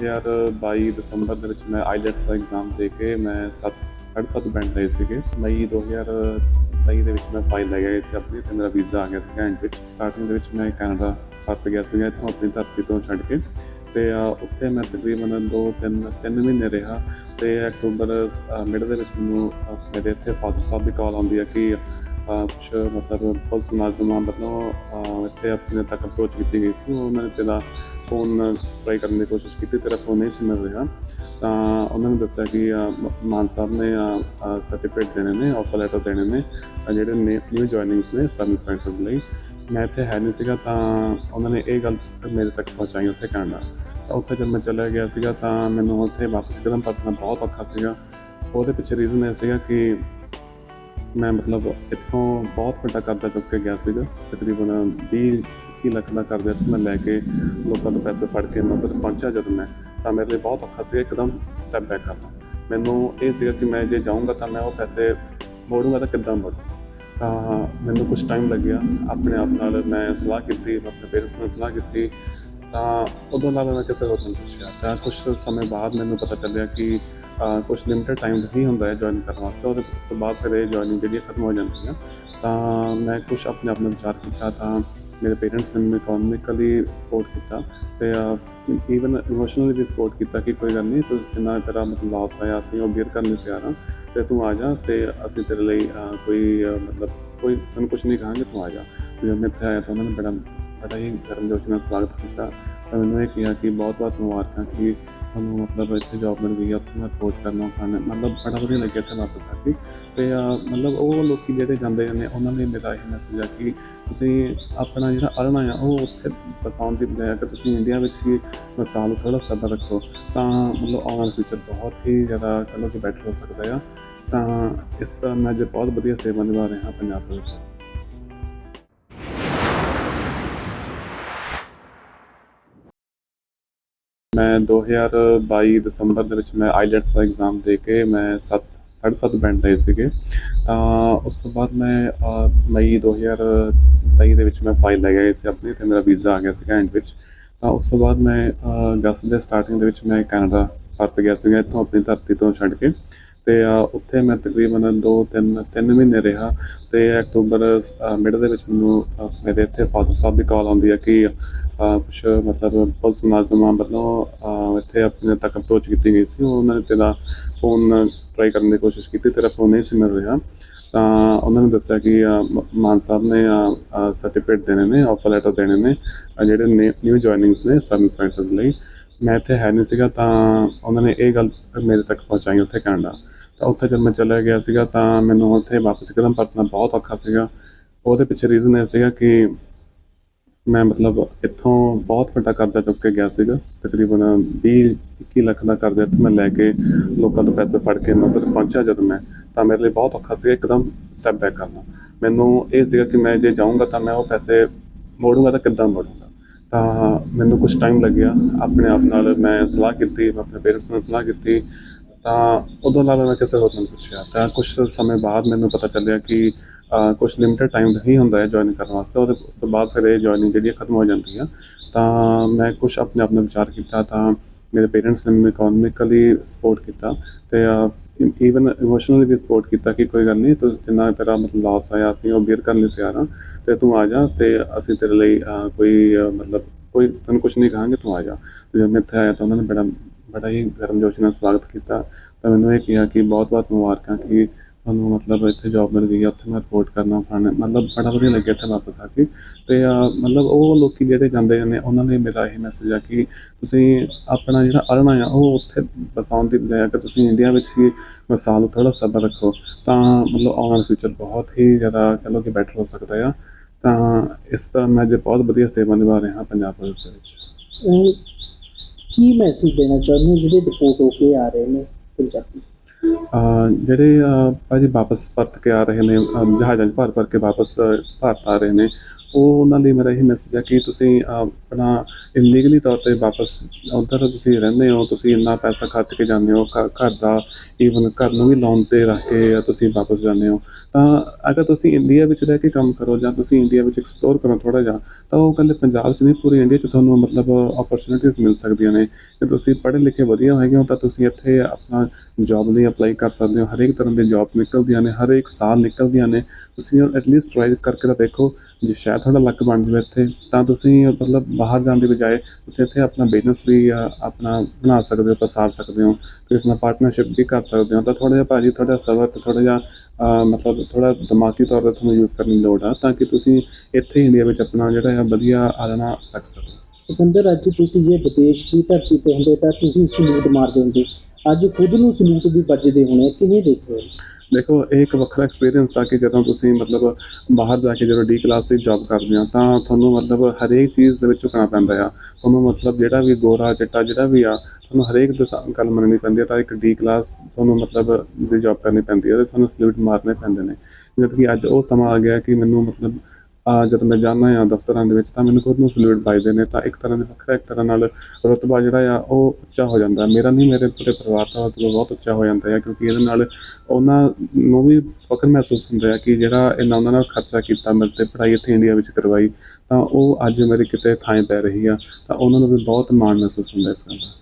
2022 ਦਸੰਬਰ ਦੇ ਵਿੱਚ ਮੈਂ ਆਈਲੈਟਸ ਦਾ ਐਗਜ਼ਾਮ ਦੇ ਕੇ ਮੈਂ 7 7.5 ਬੈਂਡ ਲਏ ਸੀਗੇ। ਮਈ 2023 ਦੇ ਵਿੱਚ ਮੈਂ ਫਾਈਲ ਲੈ ਗਿਆ ਸੀ ਆਪਣੀ ਤੇ ਮੇਰਾ ਵੀਜ਼ਾ ਆ ਗਿਆ ਸੀਗਾ ਐਂਡ ਵਿੱਚ। ਸਟਾਰਟਿੰਗ ਦੇ ਵਿੱਚ ਮੈਂ ਕੈਨੇਡਾ ਫਸ ਗਿਆ ਸੀਗਾ, ਇੱਥੋਂ ਆਪਣੀ ਧਰਤੀ ਤੋਂ ਛੱਡ ਕੇ। ਤੇ ਉੱਥੇ ਮੈਂ ਤਕਰੀਬਨ 2 3 3 ਮਹੀਨੇ ਰਿਹਾ ਤੇ ਅਕਤੂਬਰ ਮਿਡ ਦੇ ਵਿੱਚ ਮੈਨੂੰ ਮੇਰੇ ਇੱਥੇ ਫਾਦਰ ਸਾਹਿਬ ਦੀ ਕਾਲ ਆਉਂਦੀ ਹੈ ਕਿ ਕੁਝ ਮਤਲਬ ਪੁਲਿਸ ਮੁਲਾਜ਼ਮਾਂ ਵੱਲੋਂ ਇੱਥੇ ਆਪਣੇ ਤੱਕ ਅਪਰੋਚ ਕੀਤੀ ਗਈ ਸੀ। ਉਹਨਾਂ ਨੇ ਤੇਰਾ ਫੋਨ ਟਰਾਈ ਕਰਨ ਦੀ ਕੋਸ਼ਿਸ਼ ਕੀਤੀ ਤੇਰਾ ਫੋਨ ਨਹੀਂ ਸੀ ਮਿਲ ਰਿਹਾ ਤਾਂ ਉਹਨਾਂ ਨੇ ਦੱਸਿਆ ਕਿ ਮਾਨ ਸਾਹਿਬ ਨੇ ਸਰਟੀਫਿਕੇਟ ਦੇਣੇ ਨੇ ਆਫਰ ਲੈਟਰ ਦੇਣੇ ਨੇ ਅਹ, ਜਿਹੜੇ ਨਿਊ ਜੁਆਇਨਿੰਗਸ ਨੇ ਸਬ ਇੰਸਪੈਕਟਰ ਲਈ ਮੈਂ ਇੱਥੇ ਹੈ ਨਹੀਂ ਸੀਗਾ ਤਾਂ ਉਹਨਾਂ ਨੇ ਇਹ ਗੱਲ ਮੇਰੇ ਤੱਕ ਪਹੁੰਚਾਈ ਉੱਥੇ ਕੈਨੇਡਾ ਤਾਂ ਉੱਥੇ ਜਦ ਮੈਂ ਚਲਾ ਗਿਆ ਸੀਗਾ ਤਾਂ ਮੈਨੂੰ ਉੱਥੇ ਵਾਪਸ ਕਦਮ ਪਰਤਣਾ ਬਹੁਤ ਔਖਾ ਸੀਗਾ ਉਹਦੇ ਪਿੱਛੇ ਰੀਜ਼ਨ ਇਹ ਸੀਗਾ ਕਿ ਮੈਂ ਮਤਲਬ ਇੱਥੋਂ ਬਹੁਤ ਵੱਡਾ ਕਰਜ਼ਾ ਚੁੱਕ ਕੇ ਗਿਆ ਸੀਗਾ, ਤਕਰੀਬਨ 20 21 ਲੱਖ ਦਾ ਕਰਜ਼ਾ ਇੱਥੋਂ ਮੈਂ ਲੈ ਕੇ ਲੋਕਾਂ ਤੋਂ ਪੈਸੇ ਫੜ ਕੇ ਮੈਂ ਉੱਧਰ ਪਹੁੰਚਿਆ ਜਦੋਂ ਮੈਂ, ਤਾਂ ਮੇਰੇ ਲਈ ਬਹੁਤ ਔਖਾ ਸੀਗਾ ਇੱਕਦਮ ਸਟੈਪ ਬੈਕ ਕਰਨਾ। ਮੈਨੂੰ ਇਹ ਸੀਗਾ ਕਿ ਮੈਂ ਜੇ ਜਾਊਂਗਾ ਤਾਂ ਮੈਂ ਉਹ ਪੈਸੇ ਮੋੜੂੰਗਾ ਤਾਂ ਕਿੱਦਾਂ ਮੋੜੂੰ? ਤਾਂ ਮੈਨੂੰ ਕੁਝ ਟਾਈਮ ਲੱਗਿਆ, ਆਪਣੇ ਆਪ ਨਾਲ ਮੈਂ ਸਲਾਹ ਕੀਤੀ ਆਪਣੇ ਪੇਰੈਂਟਸ ਨਾਲ ਸਲਾਹ ਕੀਤੀ, ਤਾਂ ਉਦੋਂ ਨਾਲ ਮੈਂ ਕਿਸੇ ਹੋਰ ਨੂੰ ਪੁੱਛਿਆ। ਤਾਂ ਕੁਝ ਸਮੇਂ ਬਾਅਦ ਮੈਨੂੰ ਪਤਾ ਚੱਲਿਆ ਕਿ ਕੁਝ ਲਿਮਟਿਡ ਟਾਈਮ ਹੀ ਹੁੰਦਾ ਹੈ ਜੁਆਇਨ ਕਰਨ ਵਾਸਤੇ, ਉਹਦੇ ਉਸ ਤੋਂ ਬਾਅਦ ਫਿਰ ਇਹ ਜੁਆਇਨਿੰਗ ਜਿਹੜੀ ਖਤਮ ਹੋ ਜਾਂਦੀ ਹੈ। ਤਾਂ ਮੈਂ ਕੁਝ ਆਪਣੇ ਆਪ ਨੂੰ ਵਿਚਾਰ ਕੀਤਾ ਤਾਂ ਮੇਰੇ ਪੇਰੈਂਟਸ ਨੇ ਮੈਨੂੰ ਇਕਨੋਮਿਕਲੀ ਸਪੋਰਟ ਕੀਤਾ ਤੇ ਈਵਨ ਇਮੋਸ਼ਨਲੀ ਵੀ ਸਪੋਰਟ ਕੀਤਾ ਕਿ ਕੋਈ ਗੱਲ ਨਹੀਂ, ਤੂੰ ਜਿੰਨਾ ਤੇਰਾ ਮਤਲਬ ਲਾਸ ਆਇਆ ਅਸੀਂ ਉਹ ਬੀਅਰ ਕਰਨ ਨੂੰ ਤਿਆਰ ਹਾਂ ਤੇ ਤੂੰ ਆ ਜਾ ਤੇ ਅਸੀਂ ਤੇਰੇ ਲਈ ਕੋਈ ਮਤਲਬ ਕੋਈ ਤੈਨੂੰ ਕੁਝ ਨਹੀਂ ਕਹਾਂਗੇ, ਤੂੰ ਆ ਜਾ। ਜਦੋਂ ਮੈਂ ਇੱਥੇ ਆਇਆ ਤਾਂ ਉਹਨਾਂ ਨੇ ਬੜਾ ਬੜਾ ਹੀ ਗਰਮ ਜੋਸ਼ ਨਾਲ ਸਵਾਗਤ ਕੀਤਾ। ਤਾਂ ਮੈਨੂੰ ਇਹ ਕਿਹਾ ਕਿ ਬਹੁਤ ਬਹੁਤ ਮੁਬਾਰਕਾਂ ਕਿ ਤੁਹਾਨੂੰ ਮਤਲਬ ਇੱਥੇ ਜੌਬ ਮਿਲ ਗਈ ਆ, ਉੱਥੇ ਮੈਂ ਕੋਚ ਕਰਨਾ ਪਾਣਾ ਮਤਲਬ ਬੜਾ ਵਧੀਆ ਲੱਗਿਆ ਇੱਥੇ ਵਾਪਸ ਆ ਕੇ। ਤੇ ਮਤਲਬ ਉਹ ਲੋਕੀ ਜਿਹੜੇ ਜਾਂਦੇ ਨੇ ਉਹਨਾਂ ਨੇ ਮੇਰਾ ਇਹ ਮੈਸੇਜ ਆ ਕਿ ਤੁਸੀਂ ਆਪਣਾ ਜਿਹੜਾ ਅਰਨਾ ਆ, ਉਹ ਉੱਥੇ ਬਸਾਉਣ ਦੀ ਬਜਾਏ ਕਿ ਤੁਸੀਂ ਇੰਡੀਆ ਵਿੱਚ ਹੀ ਮਿਸਾਲ ਥੋੜਾ ਸਬਰ ਰੱਖੋ, ਤਾਂ ਮਤਲਬ ਆਉਣ ਵਾਲਾ ਫਿਊਚਰ ਬਹੁਤ ਹੀ ਜ਼ਿਆਦਾ ਕਹ ਲਓ ਕਿ ਬੈਟਰ ਹੋ ਸਕਦਾ ਆ। ਤਾਂ ਇਸ ਤਰ੍ਹਾਂ ਮੈਂ ਅੱਜ ਬਹੁਤ ਵਧੀਆ ਸੇਵਾ ਨਿਭਾ ਰਿਹਾ ਪੰਜਾਬ ਪੁਲਿਸ। ਮੈਂ 2022 ਦਸੰਬਰ ਦੇ ਵਿੱਚ ਮੈਂ ਆਈਲੈਟਸ ਦਾ ਐਗਜ਼ਾਮ ਦੇ ਕੇ ਮੈਂ 7 7.5 ਬੈਂਡ ਲਏ ਸੀਗੇ। ਤਾਂ ਉਸ ਤੋਂ ਬਾਅਦ ਮੈਂ ਅਹ, ਮਈ 2023 ਦੇ ਵਿੱਚ ਮੈਂ ਫਾਈਲ ਲੈ ਗਿਆ ਸੀ ਆਪਣੀ ਤੇ ਮੇਰਾ ਵੀਜ਼ਾ ਆ ਗਿਆ ਸੀਗਾ ਐਂਡ ਵਿੱਚ। ਤਾਂ ਉਸ ਤੋਂ ਬਾਅਦ ਮੈਂ ਅਗਸਤ ਦੇ ਸਟਾਰਟਿੰਗ ਦੇ ਵਿੱਚ ਮੈਂ ਕੈਨੇਡਾ ਪਰਤ ਗਿਆ ਸੀਗਾ ਇੱਥੋਂ ਆਪਣੀ ਧਰਤੀ ਤੋਂ ਛੱਡ ਕੇ। ਤੇ ਉੱਥੇ ਮੈਂ ਤਕਰੀਬਨ 2 3 3 ਮਹੀਨੇ ਰਿਹਾ ਤੇ ਅਕਤੂਬਰ ਮਿਡ ਦੇ ਵਿੱਚ ਮੈਨੂੰ ਮੇਰੇ ਇੱਥੇ ਫਾਦਰ ਸਾਹਿਬ ਦੀ ਕਾਲ ਆਉਂਦੀ ਹੈ ਕਿ ਕੁਝ ਮਤਲਬ ਪੁਲਿਸ ਮੁਲਾਜ਼ਮਾਂ ਵੱਲੋਂ ਇੱਥੇ ਆਪਣੇ ਤੱਕ ਅਪਰੋਚ ਕੀਤੀ ਗਈ ਸੀ। ਉਹਨਾਂ ਨੇ ਤੇਰਾ ਫੋਨ ਟਰਾਈ ਕਰਨ ਦੀ ਕੋਸ਼ਿਸ਼ ਕੀਤੀ, ਤੇਰਾ ਫੋਨ ਨਹੀਂ ਸੀ ਮਿਲ ਰਿਹਾ। ਤਾਂ ਉਹਨਾਂ ਨੇ ਦੱਸਿਆ ਕਿ ਮਾਨ ਸਾਹਿਬ ਨੇ ਸਰਟੀਫਿਕੇਟ ਦੇਣੇ ਨੇ ਆਫਰ ਲੈਟਰ ਦੇਣੇ ਨੇ ਜਿਹੜੇ ਨਿਊ ਜੁਆਇਨਿੰਗਸ ਨੇ ਸਬ ਇੰਸਪੈਕਟਰ ਦੇ ਲਈ। ਮੈਂ ਇੱਥੇ ਹੈ ਨਹੀਂ ਸੀਗਾ, ਤਾਂ ਉਹਨਾਂ ਨੇ ਇਹ ਗੱਲ ਮੇਰੇ ਤੱਕ ਪਹੁੰਚਾਈ ਉੱਥੇ ਕੈਨੇਡਾ। ਤਾਂ ਉੱਥੇ ਜਦ ਮੈਂ ਚਲਾ ਗਿਆ ਸੀਗਾ, ਤਾਂ ਮੈਨੂੰ ਉੱਥੇ ਵਾਪਸ ਕਦਮ ਪਰਤਣਾ ਬਹੁਤ ਔਖਾ ਸੀਗਾ। ਉਹਦੇ ਪਿੱਛੇ ਰੀਜ਼ਨ ਇਹ ਸੀਗਾ ਕਿ ਮੈਂ ਮਤਲਬ ਇੱਥੋਂ ਬਹੁਤ ਵੱਡਾ ਕਰਜ਼ਾ ਚੁੱਕ ਕੇ ਗਿਆ ਸੀਗਾ, ਤਕਰੀਬਨ 20 21 ਲੱਖ ਦਾ ਕਰਜ਼ਾ ਇੱਥੋਂ ਮੈਂ ਲੈ ਕੇ ਲੋਕਾਂ ਤੋਂ ਪੈਸੇ ਫੜ ਕੇ ਮੈਂ ਉੱਧਰ ਪਹੁੰਚਿਆ ਜਦੋਂ ਮੈਂ, ਤਾਂ ਮੇਰੇ ਲਈ ਬਹੁਤ ਔਖਾ ਸੀਗਾ ਇੱਕਦਮ ਸਟੈਪ ਬੈਕ ਕਰਨਾ। ਮੈਨੂੰ ਇਹ ਸੀਗਾ ਕਿ ਮੈਂ ਜੇ ਜਾਊਂਗਾ ਤਾਂ ਮੈਂ ਉਹ ਪੈਸੇ ਮੋੜੂੰਗਾ ਤਾਂ ਕਿੱਦਾਂ ਮੋੜੂੰਗਾ? ਤਾਂ ਮੈਨੂੰ ਕੁਝ ਟਾਈਮ ਲੱਗਿਆ, ਆਪਣੇ ਆਪ ਨਾਲ ਮੈਂ ਸਲਾਹ ਕੀਤੀ, ਮੈਂ ਆਪਣੇ ਪੇਰੈਂਟਸ ਨਾਲ ਸਲਾਹ ਕੀਤੀ, ਤਾਂ ਉਦੋਂ ਨਾਲ ਮੈਂ ਕਿਸੇ ਹੋਰ ਨੂੰ ਪੁੱਛਿਆ। ਤਾਂ ਕੁਝ ਸਮੇਂ ਬਾਅਦ ਮੈਨੂੰ ਪਤਾ ਚੱਲਿਆ ਕਿ ਕੁਝ ਲਿਮਟਿਡ ਟਾਈਮ ਹੀ ਹੁੰਦਾ ਹੈ ਜੁਆਇਨ ਕਰਨ ਵਾਸਤੇ। ਉਹਦੇ ਉਸ ਤੋਂ ਬਾਅਦ ਫਿਰ ਇਹ ਜੁਆਇਨਿੰਗ ਜਿਹੜੀ ਹੈ ਖਤਮ ਹੋ ਜਾਂਦੀ ਆ। ਤਾਂ ਮੈਂ ਕੁਝ ਆਪਣੇ ਆਪ ਨੂੰ ਵਿਚਾਰ ਕੀਤਾ ਤਾਂ ਮੇਰੇ ਪੇਰੈਂਟਸ ਨੇ ਮੈਨੂੰ ਇਕਨੋਮਿਕਲੀ ਸਪੋਰਟ ਕੀਤਾ ਤੇ ਈਵਨ ਇਮੋਸ਼ਨਲੀ e- ਵੀ ਸਪੋਰਟ ਕੀਤਾ ਕਿ ਕੋਈ ਗੱਲ ਨਹੀਂ, ਤੂੰ ਜਿੰਨਾ ਤੇਰਾ ਮਤਲਬ ਲਾਸ ਆਇਆ ਅਸੀਂ ਉਹ ਬੀਅਰ ਕਰਨ ਲਈ ਤਿਆਰ ਹਾਂ ਤੇ ਤੂੰ ਆ ਜਾ ਤੇ ਅਸੀਂ ਤੇਰੇ ਲਈ ਕੋਈ ਮਤਲਬ ਕੋਈ ਤੈਨੂੰ ਕੁਝ ਨਹੀਂ ਕਹਾਂਗੇ, ਤੂੰ ਆ ਜਾ। ਤੇ ਜਦ ਮੈਂ ਇੱਥੇ ਆਇਆ ਤਾਂ ਉਹਨਾਂ ਨੇ ਬੜਾ ਬੜਾ ਹੀ ਗਰਮ ਜੋਸ਼ ਨਾਲ ਸਵਾਗਤ ਕੀਤਾ। ਤਾਂ ਮੈਨੂੰ ਇਹ ਕਿਹਾ ਕਿ ਬਹੁਤ ਬਹੁਤ ਮੁਬਾਰਕਾਂ ਕਿ ਤੁਹਾਨੂੰ ਮਤਲਬ ਇੱਥੇ ਜੌਬ ਮਿਲ ਗਈ ਹੈ ਉੱਥੇ ਮੈਂ ਰਿਪੋਰਟ ਕਰਨਾ ਫਾਣਾ ਮਤਲਬ ਬੜਾ ਵਧੀਆ ਲੱਗਿਆ ਇੱਥੇ ਵਾਪਸ ਆ ਕੇ। ਤੇ ਅਹ, ਮਤਲਬ ਉਹ ਲੋਕੀ ਜਿਹੜੇ ਜਾਂਦੇ ਨੇ ਉਹਨਾਂ ਨੇ ਮੇਰਾ ਇਹ ਮੈਸੇਜ ਆ ਕਿ ਤੁਸੀਂ ਆਪਣਾ ਜਿਹੜਾ ਅਰਨਾ ਆ ਉਹ ਉੱਥੇ ਬਸਾਉਣ ਦੀ ਬਜਾਏ ਕਿ ਤੁਸੀਂ ਇੰਡੀਆ ਵਿੱਚ ਹੀ ਮਸਾਲ ਥੋੜਾ ਸਬਰ ਰੱਖੋ ਤਾਂ ਮਤਲਬ ਆਉਣ ਫਿਊਚਰ ਬਹੁਤ ਹੀ ਜ਼ਿਆਦਾ ਕਹ ਲਓ ਕਿ ਬੈਟਰ ਹੋ ਸਕਦਾ ਆ। ਤਾਂ ਇਸ ਤਰ੍ਹਾਂ ਮੈਂ ਅੱਜ ਬਹੁਤ ਵਧੀਆ ਸੇਵਾ ਨਿਭਾ ਰਿਹਾ ਪੰਜਾਬ ਪੁਲਿਸ ਦੇ ਵਿੱਚ। ਕੀ ਮੈਸੇਜ ਦੇਣਾ ਚਾਹੁੰਦੇ ਹੋ ਜਿਹੜੇ ਰਿਪੋਰਟ ਹੋ ਕੇ ਆ ਰਹੇ ਨੇ ਪੰਜਾਬੀ ਜਿਹੜੇ ਭਾਅ ਜੀ ਵਾਪਸ ਪਰਤ ਕੇ ਆ ਰਹੇ ਨੇ, ਅਹ ਜਹਾਜ਼ਾਂ 'ਚ ਭਰ ਭਰ ਕੇ ਵਾਪਸ, ਅਹ ਭਾਰਤ ਆ ਰਹੇ ਨੇ ਉਹ ਉਹਨਾਂ ਲਈ ਮੇਰਾ ਇਹ ਮੈਸੇਜ ਹੈ ਕਿ ਤੁਸੀਂ ਆਪਣਾ ਇਲੀਗਲੀ ਤੌਰ ਤੇ ਵਾਪਸ ਉੱਧਰ ਤੁਸੀਂ ਰਹਿੰਦੇ ਹੋ, ਤੁਸੀਂ ਇੰਨਾ ਪੈਸਾ ਖਰਚ ਕੇ ਜਾਂਦੇ ਹੋ ਘਰ ਘਰ ਦਾ ਈਵਨ ਘਰ ਨੂੰ ਵੀ ਲੋਨ ਤੇ ਰੱਖ ਕੇ ਤੁਸੀਂ ਵਾਪਸ ਜਾਂਦੇ ਹੋ, ਤਾਂ ਅਗਰ ਤੁਸੀਂ ਇੰਡੀਆ ਵਿੱਚ ਰਹਿ ਕੇ ਕੰਮ ਕਰੋ ਜਾਂ ਤੁਸੀਂ ਇੰਡੀਆ ਵਿੱਚ ਐਕਸਪਲੋਰ ਕਰੋ ਥੋੜਾ ਜਿਹਾ, ਤਾਂ ਉਹ ਕਹਿੰਦੇ ਪੰਜਾਬ 'ਚ ਨਹੀਂ, ਪੂਰੀ ਇੰਡੀਆ 'ਚ ਤੁਹਾਨੂੰ ਮਤਲਬ ਓਪਰਚੁਨਿਟੀਜ਼ ਮਿਲ ਸਕਦੀਆਂ ਨੇ। ਜੇ ਤੁਸੀਂ ਪੜ੍ਹੇ ਲਿਖੇ ਵਧੀਆ ਹੈਗੇ ਹੋ ਤਾਂ ਤੁਸੀਂ ਇੱਥੇ ਆਪਣਾ ਜੌਬ ਲਈ ਅਪਲਾਈ ਕਰ ਸਕਦੇ ਹੋ। ਹਰੇਕ ਤਰ੍ਹਾਂ ਦੀ ਜੌਬ ਨਿਕਲਦੀਆਂ ਨੇ, ਹਰੇਕ ਸਾਲ ਨਿਕਲਦੀਆਂ ਨੇ। ਤੁਸੀਂ ਐਟਲੀਸਟ ਟਰਾਈ ਕਰਕੇ ਤਾਂ ਦੇਖੋ ਜੇ ਸ਼ਾਇਦ ਤੁਹਾਡਾ ਲੱਕ ਬਣ ਜਾਵੇ ਇੱਥੇ, ਤਾਂ ਤੁਸੀਂ ਮਤਲਬ ਬਾਹਰ ਜਾਣ ਦੀ ਬਜਾਏ ਤੁਸੀਂ ਇੱਥੇ ਆਪਣਾ ਬਿਜ਼ਨਸ ਵੀ ਆਪਣਾ ਬਣਾ ਸਕਦੇ ਹੋ ਪਸਾਰ ਸਕਦੇ ਹੋ ਕਿਸੇ ਨਾਲ ਪਾਰਟਨਰਸ਼ਿਪ ਵੀ ਕਰ ਸਕਦੇ ਹੋ। ਤਾਂ ਥੋੜਾ ਜਿਹਾ ਭਾਜੀ ਤੁਹਾਡਾ ਸਬਰ ਤੇ ਥੋੜਾ ਜਿਹਾ ਮਤਲਬ ਥੋੜਾ ਦਿਮਾਗੀ ਤੌਰ ਤੇ ਤੁਹਾਨੂੰ ਯੂਜ਼ ਕਰਨ ਦੀ ਲੋੜ ਆ, ਤਾਂ ਕਿ ਤੁਸੀਂ ਇੱਥੇ ਇੰਡੀਆ ਵਿੱਚ ਆਪਣਾ ਜਿਹੜਾ ਹੈ ਵਧੀਆ ਆਲਣਾ ਰੱਖ ਸਕੋ। ਸਿਕੰਦਰ ਅੱਜ ਤੁਸੀਂ ਜੇ ਵਿਦੇਸ਼ ਦੀ ਧਰਤੀ ਤੇ ਹੁੰਦੇ ਤਾਂ ਤੁਸੀਂ ਸਲੂਟ ਮਾਰਦੇ ਹੁੰਦੇ। ਅੱਜ ਖੁਦ ਨੂੰ ਸਲੂਟ ਵੀ ਵੱਜਦੇ ਹੋਣੇ, ਕਿਵੇਂ ਦੇਖਦੇ ਹੋ? ਦੇਖੋ, ਇਹ ਇੱਕ ਵੱਖਰਾ ਐਕਸਪੀਰੀਅੰਸ ਆ ਕਿ ਜਦੋਂ ਤੁਸੀਂ ਮਤਲਬ ਬਾਹਰ ਜਾ ਕੇ ਜਦੋਂ ਡੀ ਕਲਾਸ ਦੀ ਜੌਬ ਕਰਦੇ ਹੋ ਤਾਂ ਤੁਹਾਨੂੰ ਮਤਲਬ ਹਰੇਕ ਚੀਜ਼ ਦੇ ਵਿੱਚ ਝੁਕਣਾ ਪੈਂਦਾ ਆ। ਤੁਹਾਨੂੰ ਮਤਲਬ ਜਿਹੜਾ ਵੀ ਗੋਰਾ, ਚਿੱਟਾ ਜਿਹੜਾ ਵੀ ਆ, ਤੁਹਾਨੂੰ ਹਰੇਕ ਦੀ ਗੱਲ ਮੰਨਣੀ ਪੈਂਦੀ ਆ, ਤਾਂ ਇੱਕ ਡੀ ਕਲਾਸ ਤੁਹਾਨੂੰ ਮਤਲਬ ਦੀ ਜੌਬ ਕਰਨੀ ਪੈਂਦੀ ਹੈ ਤੇ ਤੁਹਾਨੂੰ ਸਲੂਟ ਮਾਰਨੇ ਪੈਂਦੇ ਨੇ। ਜਦ ਕਿ ਅੱਜ ਉਹ ਸਮਾਂ ਆ ਗਿਆ ਕਿ ਮੈਨੂੰ ਮਤਲਬ ਜਦ ਮੈਂ ਜਾਂਦਾ ਆ ਦਫ਼ਤਰਾਂ ਦੇ ਵਿੱਚ ਤਾਂ ਮੈਨੂੰ ਖੁਦ ਨੂੰ ਸਲੂਟ ਪਾਈਦੇ ਨੇ, ਤਾਂ ਇੱਕ ਤਰ੍ਹਾਂ ਦੇ ਵੱਖਰਾ ਇੱਕ ਤਰ੍ਹਾਂ ਨਾਲ ਰਤਬਾ ਜਿਹੜਾ ਆ ਉਹ ਉੱਚਾ ਹੋ ਜਾਂਦਾ। ਮੇਰਾ ਨਹੀਂ, ਮੇਰੇ ਪੂਰੇ ਪਰਿਵਾਰ ਦਾ ਰਤਬਾ ਬਹੁਤ ਉੱਚਾ ਹੋ ਜਾਂਦਾ ਹੈ ਕਿਉਂਕਿ ਇਹਦੇ ਨਾਲ ਉਹਨਾਂ ਨੂੰ ਵੀ ਫਖਰ ਮਹਿਸੂਸ ਹੁੰਦਾ ਹੈ ਕਿ ਜਿਹੜਾ ਇਹਨਾਂ ਉਹਨਾਂ ਨਾਲ ਖਰਚਾ ਕੀਤਾ, ਮੇਰੇ ਤੇ ਪੜ੍ਹਾਈ ਇੱਥੇ ਇੰਡੀਆ ਵਿੱਚ ਕਰਵਾਈ, ਤਾਂ ਉਹ ਅੱਜ ਮੇਰੇ ਕਿਤੇ ਥਾਂ ਪੈ ਰਹੀ ਆ, ਤਾਂ ਉਹਨਾਂ ਨੂੰ ਵੀ ਬਹੁਤ ਮਾਣ ਮਹਿਸੂਸ ਹੁੰਦਾ ਇਸ ਗੱਲ ਦਾ।